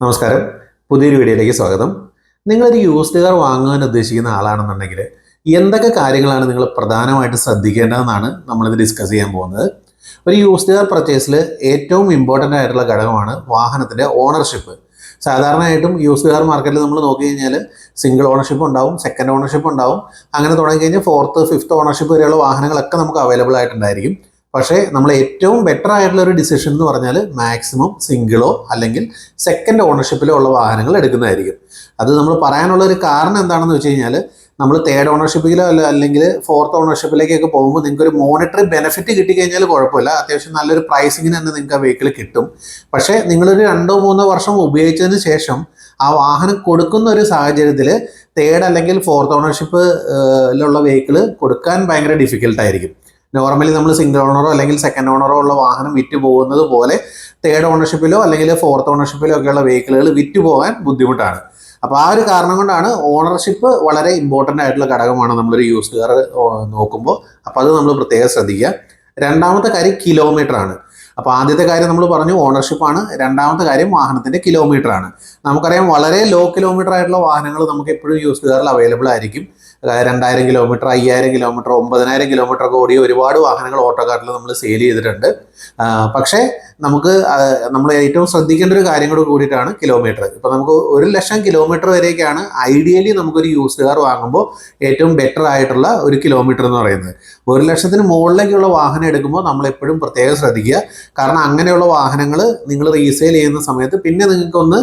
നമസ്കാരം. പുതിയൊരു വീഡിയോയിലേക്ക് സ്വാഗതം. നിങ്ങളൊരു യൂസ്ഡ് കാർ വാങ്ങാൻ ഉദ്ദേശിക്കുന്ന ആളാണെന്നുണ്ടെങ്കിൽ എന്തൊക്കെ കാര്യങ്ങളാണ് നിങ്ങൾ പ്രധാനമായിട്ട് ശ്രദ്ധിക്കേണ്ടതെന്നാണ് നമ്മളിത് ഡിസ്കസ് ചെയ്യാൻ പോകുന്നത്. ഒരു യൂസ്ഡ് കാർ പർച്ചേസിൽ ഏറ്റവും ഇമ്പോർട്ടന്റ് ആയിട്ടുള്ള ഘടകമാണ് വാഹനത്തിന്റെ ഓണർഷിപ്പ് സാധാരണയായിട്ടും യൂസ്ഡ് കാർ മാർക്കറ്റിൽ നമ്മൾ നോക്കി കഴിഞ്ഞാൽ സിംഗിൾ ഓണർഷിപ്പ് ഉണ്ടാവും സെക്കൻഡ് ഓണർഷിപ്പ് ഉണ്ടാവും. അങ്ങനെ തുടങ്ങി കഴിഞ്ഞാൽ ഫോർത്ത് ഫിഫ്ത്ത് ഓണർഷിപ്പ് വരെയുള്ള വാഹനങ്ങളൊക്കെ നമുക്ക് അവൈലബിൾ ആയിട്ടുണ്ടായിരിക്കും. പക്ഷേ നമ്മൾ ഏറ്റവും ബെറ്റർ ആയിട്ടുള്ള ഒരു ഡിസിഷൻ എന്ന് പറഞ്ഞാൽ മാക്സിമം സിംഗിളോ അല്ലെങ്കിൽ സെക്കൻഡ് ഓണർഷിപ്പിലോ ഉള്ള വാഹനങ്ങൾ എടുക്കുന്നതായിരിക്കും. അത് നമ്മൾ പറയാനുള്ള ഒരു കാരണം എന്താണെന്ന് വെച്ച് കഴിഞ്ഞാൽ നമ്മൾ തേർഡ് ഓണർഷിപ്പിലോ അല്ല അല്ലെങ്കിൽ ഫോർത്ത് ഓണർഷിപ്പിലേക്കൊക്കെ പോകുമ്പോൾ നിങ്ങൾക്ക് ഒരു മോണിറ്ററി ബെനിഫിറ്റ് കിട്ടിക്കഴിഞ്ഞാൽ കുഴപ്പമില്ല. അത്യാവശ്യം നല്ലൊരു പ്രൈസിങ്ങിന് തന്നെ നിങ്ങൾക്ക് ആ വെഹിക്കിൾ കിട്ടും. പക്ഷേ നിങ്ങളൊരു രണ്ടോ മൂന്നോ വർഷം ഉപയോഗിച്ചതിന് ശേഷം ആ വാഹനം കൊടുക്കുന്ന ഒരു സാഹചര്യത്തിൽ തേർഡ് അല്ലെങ്കിൽ ഫോർത്ത് ഓണർഷിപ്പിലുള്ള വെഹിക്കിൾ കൊടുക്കാൻ ഭയങ്കര ഡിഫിക്കൽട്ടായിരിക്കും നോർമലി നമ്മൾ സിംഗിൾ ഓണറോ അല്ലെങ്കിൽ സെക്കൻഡ് ഓണറോ ഉള്ള വാഹനം വിറ്റ് പോകുന്നത് പോലെ തേർഡ് ഓണർഷിപ്പിലോ അല്ലെങ്കിൽ ഫോർത്ത് ഓണർഷിപ്പിലോ ഒക്കെയുള്ള വെഹിക്കിളുകൾ വിറ്റ് പോകാൻ ബുദ്ധിമുട്ടാണ്. അപ്പോൾ ആ ഒരു കാരണം കൊണ്ടാണ് ഓണർഷിപ്പ് വളരെ ഇമ്പോർട്ടന്റ് ആയിട്ടുള്ള ഘടകമാണ് നമ്മളൊരു യൂസ് കാർ നോക്കുമ്പോൾ അപ്പോൾ അത് നമ്മൾ പ്രത്യേകം ശ്രദ്ധിക്കുക. രണ്ടാമത്തെ കാര്യം കിലോമീറ്റർ ആണ്. അപ്പോൾ ആദ്യത്തെ കാര്യം നമ്മൾ പറഞ്ഞു ഓണർഷിപ്പാണ് രണ്ടാമത്തെ കാര്യം വാഹനത്തിന്റെ കിലോമീറ്റർ ആണ്. നമുക്കറിയാം വളരെ ലോ കിലോമീറ്റർ ആയിട്ടുള്ള വാഹനങ്ങൾ നമുക്ക് എപ്പോഴും യൂസ് കാറിൽ അവൈലബിൾ ആയിരിക്കും. രണ്ടായിരം കിലോമീറ്റർ അയ്യായിരം കിലോമീറ്റർ ഒമ്പതിനായിരം കിലോമീറ്റർ ഒക്കെ ഓടിയ ഒരുപാട് വാഹനങ്ങൾ ഓട്ടോക്കാരിൽ നമ്മൾ സെയിൽ ചെയ്തിട്ടുണ്ട്. പക്ഷേ നമുക്ക് നമ്മൾ ഏറ്റവും ശ്രദ്ധിക്കേണ്ട ഒരു കാര്യം കൂടെ കൂടിയിട്ടാണ് കിലോമീറ്റർ ഇപ്പം നമുക്ക് ഒരു ലക്ഷം കിലോമീറ്റർ വരെയൊക്കെയാണ് ഐഡിയലി നമുക്കൊരു യൂസ്ഡ് കാർ വാങ്ങുമ്പോൾ ഏറ്റവും ബെറ്റർ ആയിട്ടുള്ള ഒരു കിലോമീറ്റർ എന്ന് പറയുന്നത്. ഒരു ലക്ഷത്തിന് മുകളിലേക്കുള്ള വാഹനം എടുക്കുമ്പോൾ നമ്മൾ എപ്പോഴും പ്രത്യേകം ശ്രദ്ധിക്കുക. കാരണം അങ്ങനെയുള്ള വാഹനങ്ങൾ നിങ്ങൾ റീസെയിൽ ചെയ്യുന്ന സമയത്ത് പിന്നെ നിങ്ങൾക്കൊന്ന്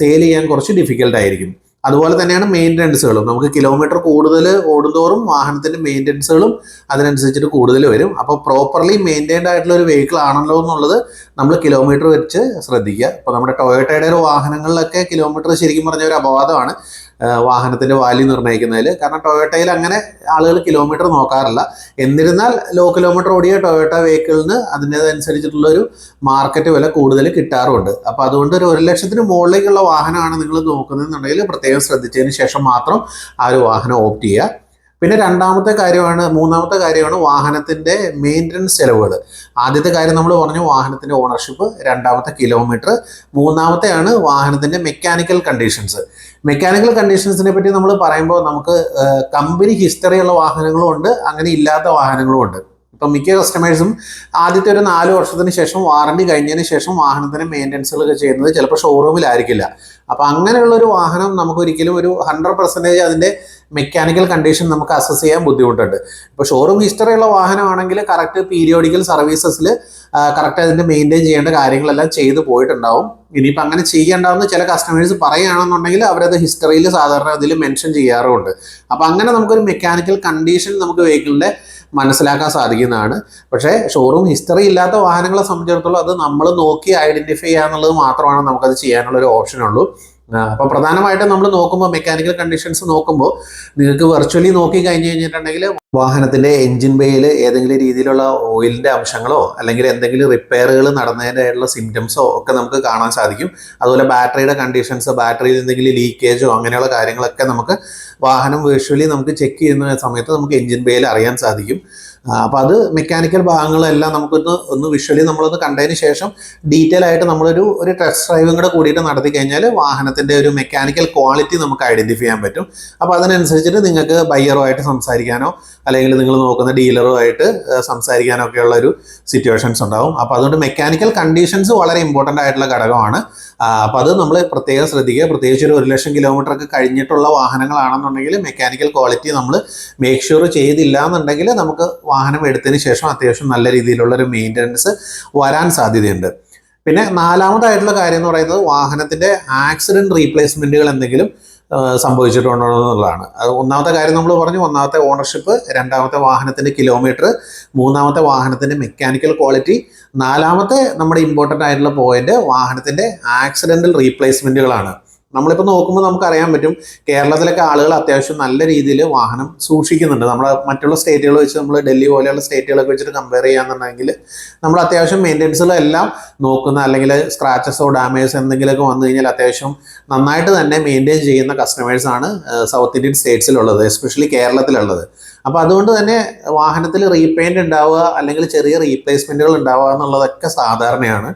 സെയിൽ ചെയ്യാൻ കുറച്ച് ഡിഫിക്കൽട്ട് ആയിരിക്കും. അതുപോലെ തന്നെയാണ് മെയിന്റനൻസുകളും നമുക്ക് കിലോമീറ്റർ കൂടുതൽ ഓടുന്തോറും വാഹനത്തിന്റെ മെയിന്റനൻസുകളും അതിനനുസരിച്ചിട്ട് കൂടുതൽ വരും. അപ്പോൾ പ്രോപ്പർലി മെയിന്റൈൻഡ് ആയിട്ടുള്ള ഒരു വെഹിക്കിൾ ആണല്ലോ എന്നുള്ളത് നമ്മൾ കിലോമീറ്റർ വെച്ച് ശ്രദ്ധിക്കുക. ഇപ്പോൾ നമ്മുടെ ടൊയോട്ടയുടെ ഒരു വാഹനങ്ങളിലൊക്കെ കിലോമീറ്റർ ശരിക്കും പറഞ്ഞ ഒരു അപവാദമാണ്. വാഹനത്തിന്റെ വാല്യൂ നിർണയിക്കുന്നതിൽ കാരണം ടൊയോട്ടയിൽ അങ്ങനെ ആളുകൾ കിലോമീറ്റർ നോക്കാറില്ല. എന്നിരുന്നാൽ ലോ കിലോമീറ്റർ ഓടിയ ടൊയോട്ട വെഹിക്കിളിന് അതിന്റേതനുസരിച്ചിട്ടുള്ള ഒരു മാർക്കറ്റ് വില കൂടുതൽ കിട്ടാറുണ്ട്. അപ്പോൾ അതുകൊണ്ട് ഒരു ഒരു ലക്ഷത്തിന് മുകളിലേക്കുള്ള വാഹനമാണ് നിങ്ങൾ നോക്കുന്നതെന്നുണ്ടെങ്കിൽ പ്രത്യേകം ശ്രദ്ധിച്ചതിന് ശേഷം മാത്രം ആ ഒരു വാഹനം ഓപ്റ്റ് ചെയ്യുക. പിന്നെ രണ്ടാമത്തെ കാര്യമാണ് മൂന്നാമത്തെ കാര്യമാണ് വാഹനത്തിന്റെ മെയിന്റനൻസ് ചിലവുകൾ. ആദ്യത്തെ കാര്യം നമ്മൾ പറഞ്ഞു വാഹനത്തിന്റെ ഓണർഷിപ്പ് രണ്ടാമത്തെ കിലോമീറ്റർ മൂന്നാമത്തെയാണ് വാഹനത്തിന്റെ മെക്കാനിക്കൽ കണ്ടീഷൻസ് മെക്കാനിക്കൽ കണ്ടീഷൻസിനെ പറ്റി നമ്മൾ പറയുമ്പോൾ നമുക്ക് കമ്പനി ഹിസ്റ്ററിയുള്ള വാഹനങ്ങളും ഉണ്ട് അങ്ങനെ ഇല്ലാത്ത വാഹനങ്ങളും ഉണ്ട്. ഇപ്പം മിക്ക കസ്റ്റമേഴ്സും ആദ്യത്തെ ഒരു നാല് വർഷത്തിന് ശേഷം വാറണ്ടി കഴിഞ്ഞതിന് ശേഷം വാഹനത്തിന് മെയിന്റനൻസുകളൊക്കെ ചെയ്യുന്നത് ചിലപ്പോൾ ഷോറൂമിലായിരിക്കില്ല അപ്പോൾ അങ്ങനെയുള്ള ഒരു വാഹനം നമുക്ക് ഒരിക്കലും ഒരു ഹൺഡ്രഡ് പെർസെന്റേജ് അതിന്റെ മെക്കാനിക്കൽ കണ്ടീഷൻ നമുക്ക് അസസ് ചെയ്യാൻ ബുദ്ധിമുട്ടുണ്ട്. ഇപ്പോൾ ഷോറൂം ഹിസ്റ്ററിയുള്ള വാഹനമാണെങ്കിൽ കറക്റ്റ് പീരിയോഡിക്കൽ സർവീസസിൽ കറക്റ്റ് അതിന്റെ മെയിന്റെയിൻ ചെയ്യേണ്ട കാര്യങ്ങളെല്ലാം ചെയ്തു പോയിട്ടുണ്ടാവും. ഇനിയിപ്പോൾ അങ്ങനെ ചെയ്യേണ്ടാവുന്ന ചില കസ്റ്റമേഴ്സ് പറയുകയാണെന്നുണ്ടെങ്കിൽ അവരത് ഹിസ്റ്ററിയിൽ സാധാരണ അതിൽ മെൻഷൻ ചെയ്യാറുമുണ്ട്. അപ്പോൾ അങ്ങനെ നമുക്കൊരു മെക്കാനിക്കൽ കണ്ടീഷൻ നമുക്ക് വെഹിക്കിളിന്റെ മനസ്സിലാക്കാൻ സാധിക്കുന്നതാണ്. പക്ഷേ ഷോറൂം ഹിസ്റ്ററി ഇല്ലാത്ത വാഹനങ്ങളെ സംബന്ധിച്ചിടത്തോളം അത് നമ്മൾ നോക്കി ഐഡന്റിഫൈ ചെയ്യുക എന്നുള്ളത് മാത്രമാണ് നമുക്കത് ചെയ്യാനുള്ള ഒരു ഓപ്ഷൻ ഉള്ളൂ. അപ്പോൾ പ്രധാനമായിട്ടും നമ്മൾ നോക്കുമ്പോൾ മെക്കാനിക്കൽ കണ്ടീഷൻസ് നോക്കുമ്പോൾ നിങ്ങൾക്ക് വെർച്വലി നോക്കി കഴിഞ്ഞ് കഴിഞ്ഞിട്ടുണ്ടെങ്കിൽ വാഹനത്തിന്റെ എഞ്ചിൻ ബേയിൽ ഏതെങ്കിലും രീതിയിലുള്ള ഓയിലിന്റെ അംശങ്ങളോ അല്ലെങ്കിൽ എന്തെങ്കിലും റിപ്പയറുകൾ നടന്നതിന്റെതായിട്ടുള്ള സിംറ്റംസോ ഒക്കെ നമുക്ക് കാണാൻ സാധിക്കും. അതുപോലെ ബാറ്ററിയുടെ കണ്ടീഷൻസ് ബാറ്ററിയിൽ എന്തെങ്കിലും ലീക്കേജോ അങ്ങനെയുള്ള കാര്യങ്ങളൊക്കെ നമുക്ക് വാഹനം വെർച്വലി നമുക്ക് ചെക്ക് ചെയ്യുന്ന സമയത്ത് നമുക്ക് എഞ്ചിൻ ബേയിൽ അറിയാൻ സാധിക്കും. അപ്പോൾ അത് മെക്കാനിക്കൽ ഭാഗങ്ങളെല്ലാം നമുക്കൊന്ന് ഒന്ന് വിഷ്വലി നമ്മളൊന്ന് കണ്ടതിന് ശേഷം ഡീറ്റെയിൽ ആയിട്ട് നമ്മളൊരു ഒരു ടെസ്റ്റ് ഡ്രൈവും കൂടെ കൂടിയിട്ട് നടത്തി കഴിഞ്ഞാൽ വാഹനത്തിന്റെ ഒരു മെക്കാനിക്കൽ ക്വാളിറ്റി നമുക്ക് ഐഡന്റിഫൈ ചെയ്യാൻ പറ്റും. അപ്പോൾ അതിനനുസരിച്ചിട്ട് നിങ്ങൾക്ക് ബയ്യറുമായിട്ട് സംസാരിക്കാനോ അല്ലെങ്കിൽ നിങ്ങൾ നോക്കുന്ന ഡീലറോ ആയിട്ട് സംസാരിക്കാനോ ഒക്കെയുള്ള ഒരു സിറ്റുവേഷൻസ് ഉണ്ടാവും. അപ്പോൾ അതുകൊണ്ട് മെക്കാനിക്കൽ കണ്ടീഷൻസ് വളരെ ഇമ്പോർട്ടന്റ് ആയിട്ടുള്ള ഘടകമാണ്. അപ്പോൾ അത് നമ്മൾ പ്രത്യേകം ശ്രദ്ധിക്കുക. പ്രത്യേകിച്ച് ഒരു ഒരു ലക്ഷം കിലോമീറ്റർ ഒക്കെ കഴിഞ്ഞിട്ടുള്ള വാഹനങ്ങളാണെന്നുണ്ടെങ്കിൽ മെക്കാനിക്കൽ ക്വാളിറ്റി നമ്മൾ മേക്ക് ഷുവർ ചെയ്തില്ല എന്നുണ്ടെങ്കിൽ നമുക്ക് വാഹനം എടുത്തതിന് ശേഷം അത്യാവശ്യം നല്ല രീതിയിലുള്ള ഒരു മെയിന്റനൻസ് വരാൻ സാധ്യതയുണ്ട്. പിന്നെ നാലാമതായിട്ടുള്ള കാര്യം എന്ന് പറയുന്നത് വാഹനത്തിന്റെ ആക്സിഡന്റ് റീപ്ലേസ്മെന്റുകൾ എന്തെങ്കിലും സംഭവിച്ചിട്ടുണ്ടോ എന്നുള്ളതാണ് അത് ഒന്നാമത്തെ കാര്യം നമ്മൾ പറഞ്ഞു ഒന്നാമത്തെ ഓണർഷിപ്പ് രണ്ടാമത്തെ വാഹനത്തിന്റെ കിലോമീറ്റർ മൂന്നാമത്തെ വാഹനത്തിന്റെ മെക്കാനിക്കൽ ക്വാളിറ്റി നാലാമത്തെ നമ്മുടെ ഇമ്പോർട്ടന്റ് ആയിട്ടുള്ള പോയിന്റ് വാഹനത്തിന്റെ ആക്സിഡന്റൽ റീപ്ലേസ്മെന്റുകളാണ് നമ്മളിപ്പോൾ നോക്കുമ്പോൾ നമുക്ക് അറിയാൻ പറ്റും കേരളത്തിലൊക്കെ ആളുകൾ അത്യാവശ്യം നല്ല രീതിയിൽ വാഹനം സൂക്ഷിക്കുന്നുണ്ട്. നമ്മൾ മറ്റുള്ള സ്റ്റേറ്റുകൾ വെച്ച് നമ്മൾ ഡൽഹി പോലെയുള്ള സ്റ്റേറ്റുകളൊക്കെ വെച്ചിട്ട് കമ്പയർ ചെയ്യാന്നുണ്ടെങ്കിൽ നമ്മൾ അത്യാവശ്യം മെയിന്റെനൻസുകളെല്ലാം നോക്കുന്ന അല്ലെങ്കിൽ സ്ക്രാച്ചസോ ഡാമേജ് എന്തെങ്കിലുമൊക്കെ വന്നു കഴിഞ്ഞാൽ അത്യാവശ്യം നന്നായിട്ട് തന്നെ മെയിന്റെയിൻ ചെയ്യുന്ന കസ്റ്റമേഴ്സാണ് സൗത്ത് ഇന്ത്യൻ സ്റ്റേറ്റ്സിലുള്ളത് എസ്പെഷ്യലി കേരളത്തിലുള്ളത്. അപ്പോൾ അതുകൊണ്ട് തന്നെ വാഹനത്തിൽ റീപെയിന്റ് ഉണ്ടാവുക അല്ലെങ്കിൽ ചെറിയ റീപ്ലേസ്മെന്റുകൾ ഉണ്ടാവുക എന്നുള്ളതൊക്കെ സാധാരണയാണ്.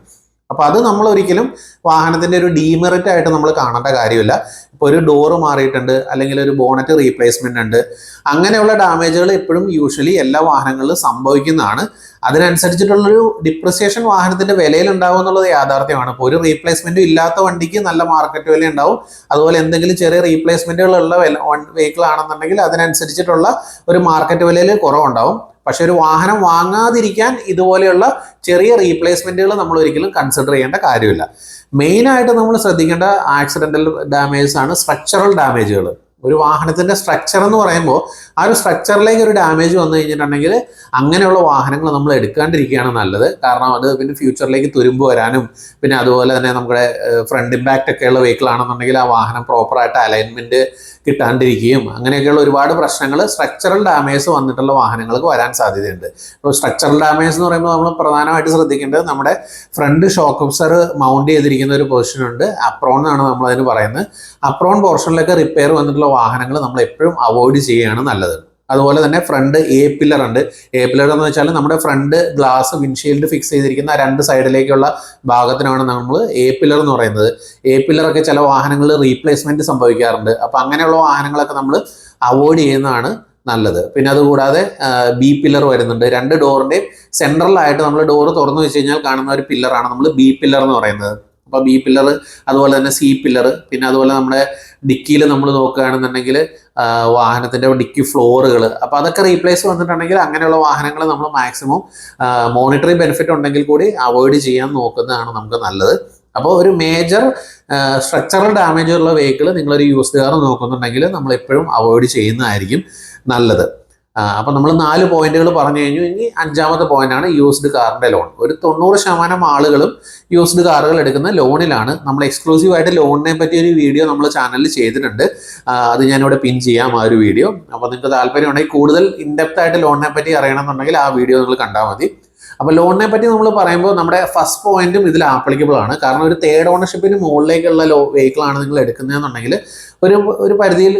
അപ്പോൾ അത് നമ്മൾ ഒരിക്കലും വാഹനത്തിന്റെ ഒരു ഡീമെറിറ്റ് ആയിട്ട് നമ്മൾ കാണേണ്ട കാര്യമില്ല. ഇപ്പോൾ ഒരു ഡോറ് മാറിയിട്ടുണ്ട് അല്ലെങ്കിൽ ഒരു ബോണറ്റ് റീപ്ലേസ്മെന്റ് ഉണ്ട്. അങ്ങനെയുള്ള ഡാമേജുകൾ എപ്പോഴും യൂഷ്വലി എല്ലാ വാഹനങ്ങളിലും സംഭവിക്കുന്നതാണ്. അതിനനുസരിച്ചിട്ടുള്ളൊരു ഡിപ്രിസിയേഷൻ വാഹനത്തിന്റെ വിലയിൽ ഉണ്ടാവും എന്നുള്ളത് യാഥാർത്ഥ്യമാണ്. ഇപ്പോൾ ഒരു റീപ്ലേസ്മെന്റും ഇല്ലാത്ത വണ്ടിക്ക് നല്ല മാർക്കറ്റ് വില ഉണ്ടാവും. അതുപോലെ എന്തെങ്കിലും ചെറിയ റീപ്ലേസ്മെന്റുകൾ ഉള്ള വെഹിക്കിൾ ആണെന്നുണ്ടെങ്കിൽ അതിനനുസരിച്ചിട്ടുള്ള ഒരു മാർക്കറ്റ് വിലയിൽ കുറവുണ്ടാവും. പക്ഷെ ഒരു വാഹനം വാങ്ങാതിരിക്കാൻ ഇതുപോലെയുള്ള ചെറിയ റീപ്ലേസ്മെന്റുകൾ നമ്മൾ ഒരിക്കലും കൺസിഡർ ചെയ്യേണ്ട കാര്യമില്ല. മെയിനായിട്ട് നമ്മൾ ശ്രദ്ധിക്കേണ്ട ആക്സിഡന്റൽ ഡാമേജസ് ആണ് സ്ട്രക്ചറൽ ഡാമേജുകൾ ഒരു വാഹനത്തിന്റെ സ്ട്രക്ചർ എന്ന് പറയുമ്പോൾ ആ ഒരു സ്ട്രക്ചറിലേക്ക് ഒരു ഡാമേജ് വന്നു കഴിഞ്ഞിട്ടുണ്ടെങ്കിൽ അങ്ങനെയുള്ള വാഹനങ്ങൾ നമ്മൾ എടുക്കാണ്ടിരിക്കുകയാണ് നല്ലത്. കാരണം അത് പിന്നെ ഫ്യൂച്ചറിലേക്ക് തുരുമ്പ് വരാനും പിന്നെ അതുപോലെ തന്നെ നമ്മുടെ ഫ്രണ്ട് ഇമ്പാക്റ്റ് ഒക്കെയുള്ള വെഹിക്കിൾ ആണെന്നുണ്ടെങ്കിൽ ആ വാഹനം പ്രോപ്പറായിട്ട് അലൈൻമെന്റ് കിട്ടാണ്ടിരിക്കുകയും അങ്ങനെയൊക്കെയുള്ള ഒരുപാട് പ്രശ്നങ്ങൾ സ്ട്രക്ചറൽ ഡാമേജ് വന്നിട്ടുള്ള വാഹനങ്ങൾക്ക് വരാൻ സാധ്യതയുണ്ട്. അപ്പോൾ സ്ട്രക്ചറൽ ഡാമേജ് എന്ന് പറയുമ്പോൾ നമ്മൾ പ്രധാനമായിട്ട് ശ്രദ്ധിക്കേണ്ടത് നമ്മുടെ ഫ്രണ്ട് ഷോക്ക് ഒബ്സർ മൗണ്ട് ചെയ്തിരിക്കുന്ന ഒരു പൊസിഷൻ ഉണ്ട്. അപ്രോൺ എന്നാണ് നമ്മൾ അതിന് പറയുന്നത്. അപ്രോൺ പോർഷനിലൊക്കെ റിപ്പയർ വന്നിട്ടുള്ള വാഹനങ്ങൾ നമ്മൾ എപ്പോഴും അവോയ്ഡ് ചെയ്യുകയാണ് നല്ലത്. അതുപോലെ തന്നെ ഫ്രണ്ട് എ പില്ലർ ഉണ്ട്. എ പില്ലർ എന്ന് വെച്ചാൽ നമ്മുടെ ഫ്രണ്ട് ഗ്ലാസ് വിൻഷീൽഡ് ഫിക്സ് ചെയ്തിരിക്കുന്ന രണ്ട് സൈഡിലേക്കുള്ള ഭാഗത്തിനാണ് നമ്മൾ എ പില്ലർ എന്ന് പറയുന്നത്. എ പില്ലറൊക്കെ ചില വാഹനങ്ങളിൽ റീപ്ലേസ്മെന്റ് സംഭവിക്കാറുണ്ട്. അപ്പൊ അങ്ങനെയുള്ള വാഹനങ്ങളൊക്കെ നമ്മൾ അവോയ്ഡ് ചെയ്യുന്നതാണ് നല്ലത്. പിന്നെ അതുകൂടാതെ ബി പില്ലർ വരുന്നുണ്ട്. രണ്ട് ഡോറിന്റെയും സെൻട്രലായിട്ട് നമ്മൾ ഡോറ് തുറന്നു വെച്ച് കഴിഞ്ഞാൽ കാണുന്ന ഒരു പില്ലറാണ് നമ്മൾ ബി പില്ലർ എന്ന് പറയുന്നത്. അപ്പൊ ബി പില്ലർ അതുപോലെ തന്നെ സി പില്ലർ പിന്നെ അതുപോലെ നമ്മുടെ ഡിക്കിയിൽ നമ്മൾ നോക്കുകയാണെന്നുണ്ടെങ്കിൽ വാഹനത്തിന്റെ ഡിക്കി ഫ്ലോറുകൾ അപ്പോൾ അതൊക്കെ റീപ്ലേസ് വന്നിട്ടുണ്ടെങ്കിൽ അങ്ങനെയുള്ള വാഹനങ്ങൾ നമ്മൾ മാക്സിമം മോണിറ്ററി ബെനിഫിറ്റ് ഉണ്ടെങ്കിൽ കൂടി അവോയ്ഡ് ചെയ്യാൻ നോക്കുന്നതാണ് നമുക്ക് നല്ലത്. അപ്പോൾ ഒരു മേജർ സ്ട്രക്ചറൽ ഡാമേജ് ഉള്ള വെഹിക്കിൾ നിങ്ങളൊരു യൂസ്ഡ് കാർ നോക്കുന്നുണ്ടെങ്കിൽ നമ്മൾ എപ്പോഴും അവോയ്ഡ് ചെയ്യുന്നതായിരിക്കും നല്ലത്. അപ്പം നമ്മൾ നാല് പോയിന്റുകൾ പറഞ്ഞു കഴിഞ്ഞു. ഇനി അഞ്ചാമത്തെ പോയിന്റാണ് യൂസ്ഡ് കാറിന്റെ ലോൺ ഒരു തൊണ്ണൂറ് ശതമാനം ആളുകളും യൂസ്ഡ് കാറുകൾ എടുക്കുന്ന ലോണിലാണ് നമ്മൾ എക്സ്ക്ലൂസീവ് ആയിട്ട് ലോണിനെ പറ്റി ഒരു വീഡിയോ നമ്മൾ ചാനലിൽ ചെയ്തിട്ടുണ്ട്. അത് ഞാനിവിടെ പിൻ ചെയ്യാം ആ ഒരു വീഡിയോ അപ്പോൾ നിങ്ങൾക്ക് താല്പര്യമുണ്ടെങ്കിൽ കൂടുതൽ ഇൻഡെപ്ത് ആയിട്ട് ലോണിനെ പറ്റി അറിയണമെന്നുണ്ടെങ്കിൽ ആ വീഡിയോ നിങ്ങൾ കണ്ടാൽ മതി. അപ്പോൾ ലോണിനെ പറ്റി നമ്മൾ പറയുമ്പോൾ നമ്മുടെ ഫസ്റ്റ് പോയിന്റും ഇതിൽ ആപ്ലിക്കബിൾ ആണ്. കാരണം ഒരു തേർഡ് ഓണർഷിപ്പിന് മുകളിലേക്കുള്ള ലോ വെഹിക്കിൾ ആണ് നിങ്ങൾ എടുക്കുന്നതെന്നുണ്ടെങ്കിൽ ഒരു ഒരു പരിധിയിൽ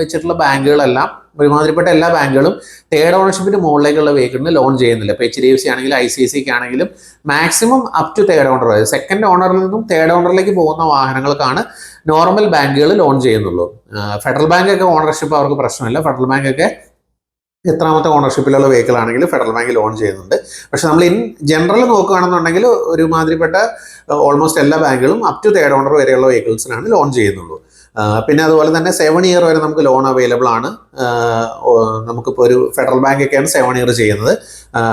വെച്ചിട്ടുള്ള ബാങ്കുകളെല്ലാം ഒരുമാതിരിപ്പെട്ട എല്ലാ ബാങ്കുകളും തേർഡ് ഓണർഷിപ്പിന് മുകളിലേക്കുള്ള വെഹിക്കിളിന് ലോൺ ചെയ്യുന്നില്ല. ഇപ്പോൾ എച്ച് ഡി എഫ് സി ആണെങ്കിലും ഐ സി സിക്ക് ആണെങ്കിലും maximum up to third owner second ഓണറിൽ നിന്നും തേർഡ് ഓണറിലേക്ക് പോകുന്ന വാഹനങ്ങൾക്കാണ് നോർമൽ ബാങ്കുകൾ ലോൺ ചെയ്യുന്നുള്ളൂ. ഫെഡറൽ ബാങ്ക് ഒക്കെ ഓണർഷിപ്പ് അവർക്ക് പ്രശ്നമില്ല. ഫെഡറൽ ബാങ്ക് ഒക്കെ എത്രാമത്തെ ഓണർഷിപ്പിലുള്ള വെഹിക്കിൾ ആണെങ്കിലും ഫെഡറൽ ബാങ്ക് ലോൺ ചെയ്യുന്നുണ്ട്. പക്ഷെ നമ്മൾ ഇൻ ജനറൽ നോക്കുകയാണെന്നുണ്ടെങ്കിൽ ഒരുമാതിരിപ്പെട്ട ഓൾമോസ്റ്റ് എല്ലാ ബാങ്കുകളും അപ് ടു തേർഡ് ഓണർ വരെയുള്ള വെഹിക്കിൾസിനാണ് ലോൺ ചെയ്യുന്നുള്ളൂ. പിന്നെ അതുപോലെ തന്നെ സെവൻ ഇയർ വരെ നമുക്ക് ലോൺ അവൈലബിൾ ആണ്. നമുക്കിപ്പോൾ ഒരു ഫെഡറൽ ബാങ്ക് ഒക്കെയാണ് സെവൻ ഇയർ ചെയ്യുന്നത്.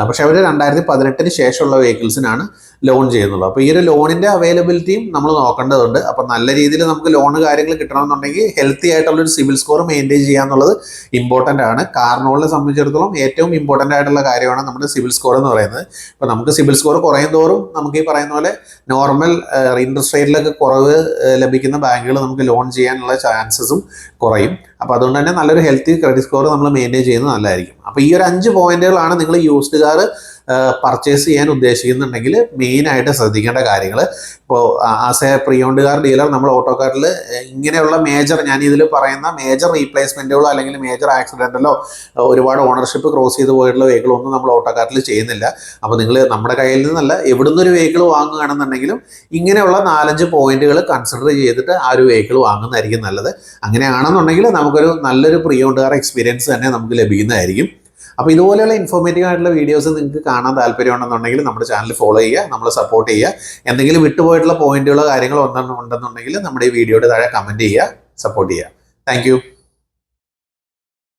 പക്ഷെ അവർ രണ്ടായിരത്തി പതിനെട്ടിന് ശേഷമുള്ള വെഹിക്കിൾസിനാണ് ലോൺ ചെയ്യുന്നുള്ളൂ. അപ്പോൾ ഈ ഒരു ലോണിന്റെ അവൈലബിലിറ്റിയും നമ്മൾ നോക്കേണ്ടതുണ്ട്. അപ്പോൾ നല്ല രീതിയിൽ നമുക്ക് ലോൺ കാര്യങ്ങൾ കിട്ടണമെന്നുണ്ടെങ്കിൽ ഹെൽത്തി ആയിട്ടുള്ളൊരു സിവിൽ സ്കോർ മെയിന്റെയിൻ ചെയ്യുക എന്നുള്ളത് ഇമ്പോർട്ടന്റ് ആണ്. കാർണോളിനെ സംബന്ധിച്ചിടത്തോളം ഏറ്റവും ഇമ്പോർട്ടന്റ് ആയിട്ടുള്ള കാര്യമാണ് നമ്മുടെ സിവിൽ സ്കോർ എന്ന് പറയുന്നത്. അപ്പോൾ നമുക്ക് സിവിൽ സ്കോർ കുറയും തോറും നമുക്ക് ഈ പറയുന്ന പോലെ നോർമൽ ഇൻട്രസ്റ്റ് റേറ്റിലൊക്കെ കുറവ് ലഭിക്കുന്ന ബാങ്കുകൾ നമുക്ക് ലോൺ ചെയ്യാനുള്ള ചാൻസസും കുറയും. അപ്പോൾ അതുകൊണ്ട് തന്നെ നല്ലൊരു ഹെൽത്തി ക്രെഡിറ്റ് സ്കോർ നമ്മൾ മെയിന്റെയിൻ ചെയ്യുന്നത് നല്ലതായിരിക്കും. അപ്പോൾ ഈ ഒരു അഞ്ച് പോയിന്റുകളാണ് നിങ്ങൾ യൂസ്ഡ് കാർ പർച്ചേസ് ചെയ്യാൻ ഉദ്ദേശിക്കുന്നുണ്ടെങ്കിൽ മെയിനായിട്ട് ശ്രദ്ധിക്കേണ്ട കാര്യങ്ങൾ ഇപ്പോൾ as a preowned car dealer നമ്മൾ ഓട്ടോ കാറിൽ ഇങ്ങനെയുള്ള മേജർ ഞാൻ ഇതിൽ പറയുന്ന മേജർ റീപ്ലേസ്മെന്റുകളോ അല്ലെങ്കിൽ മേജർ ആക്സിഡന്റലോ ഒരുപാട് ഓണർഷിപ്പ് ക്രോസ് ചെയ്ത് പോയിട്ടുള്ള വെഹിക്കിളൊന്നും നമ്മൾ ഓട്ടോ കാറിൽ ചെയ്യുന്നില്ല. അപ്പോൾ നിങ്ങൾ നമ്മുടെ കയ്യിൽ നിന്നല്ല എവിടുന്ന് ഒരു വെഹിക്കിൾ വാങ്ങുകയാണെന്നുണ്ടെങ്കിലും ഇങ്ങനെയുള്ള നാലഞ്ച് പോയിന്റുകൾ കൺസിഡർ ചെയ്തിട്ട് ആ ഒരു വെഹിക്കിൾ വാങ്ങുന്നതായിരിക്കും നല്ലത്. അങ്ങനെയാണെന്നുണ്ടെങ്കിൽ നമുക്കൊരു നല്ലൊരു പ്രിയോണ്ട് കാർ എക്സ്പീരിയൻസ് തന്നെ നമുക്ക് ലഭിക്കുന്നതായിരിക്കും. അപ്പോൾ ഇതുപോലെയുള്ള ഇൻഫോർമേറ്റീവ് ആയിട്ടുള്ള വീഡിയോസ് നിങ്ങൾക്ക് കാണാൻ താല്പര്യമുണ്ടെന്നുണ്ടെങ്കിൽ നമ്മുടെ ചാനൽ ഫോളോ ചെയ്യുക നമ്മളെ സപ്പോർട്ട് ചെയ്യുക. എന്തെങ്കിലും വിട്ടുപോയിട്ടുള്ള പോയിന്റുകളോ കാര്യങ്ങളോ ഉണ്ടെന്നുണ്ടെങ്കിൽ നമ്മുടെ ഈ വീഡിയോയുടെ താഴെ കമന്റ് ചെയ്യുക സപ്പോർട്ട് ചെയ്യുക. താങ്ക്